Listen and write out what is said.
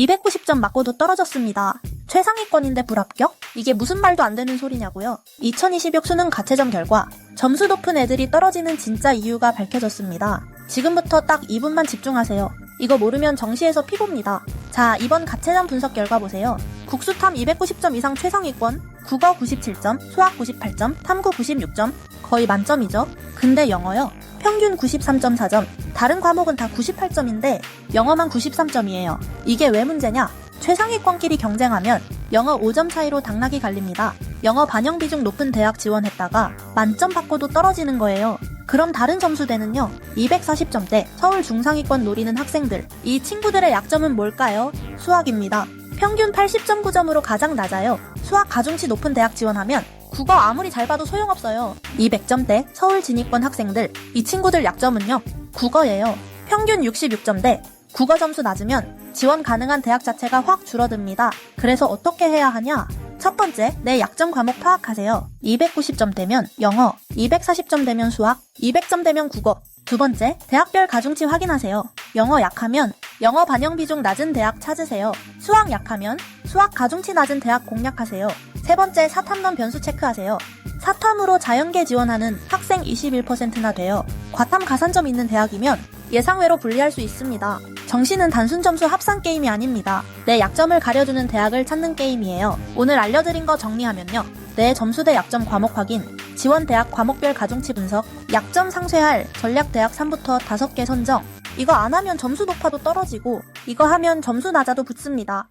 290점 맞고도 떨어졌습니다. 최상위권인데 불합격? 이게 무슨 말도 안 되는 소리냐고요. 2020역 수능 가채점 결과 점수 높은 애들이 떨어지는 진짜 이유가 밝혀졌습니다. 지금부터 딱 2분만 집중하세요. 이거 모르면 정시에서 피고입니다. 자, 이번 가채점 분석 결과 보세요. 국수탐 290점 이상 최상위권, 국어 97점, 수학 98점, 탐구 96점, 거의 만점이죠. 근데 영어요. 평균 93.4점, 다른 과목은 다 98점인데 영어만 93점이에요. 이게 왜 문제냐? 최상위권끼리 경쟁하면 영어 5점 차이로 당락이 갈립니다. 영어 반영 비중 높은 대학 지원했다가 만점 받고도 떨어지는 거예요. 그럼 다른 점수대는요? 240점대 서울 중상위권 노리는 학생들. 이 친구들의 약점은 뭘까요? 수학입니다. 평균 80.9점으로 가장 낮아요. 수학 가중치 높은 대학 지원하면 국어 아무리 잘 봐도 소용없어요. 200점대 서울 진입권 학생들. 이 친구들 약점은요? 국어예요. 평균 66점대 국어 점수 낮으면 지원 가능한 대학 자체가 확 줄어듭니다. 그래서 어떻게 해야 하냐? 첫 번째, 내 약점 과목 파악하세요. 290점 되면 영어, 240점 되면 수학, 200점 되면 국어. 두 번째, 대학별 가중치 확인하세요. 영어 약하면 영어 반영 비중 낮은 대학 찾으세요. 수학 약하면 수학 가중치 낮은 대학 공략하세요. 세 번째, 사탐론 변수 체크하세요. 사탐으로 자연계 지원하는 학생 21%나 돼요. 과탐 가산점 있는 대학이면 예상외로 분리할 수 있습니다. 정시는 단순 점수 합산 게임이 아닙니다. 내 약점을 가려주는 대학을 찾는 게임이에요. 오늘 알려드린 거 정리하면요. 내 점수 대 약점 과목 확인, 지원 대학 과목별 가중치 분석, 약점 상쇄할 전략 대학 3부터 5개 선정. 이거 안 하면 점수 높아도 떨어지고, 이거 하면 점수 낮아도 붙습니다.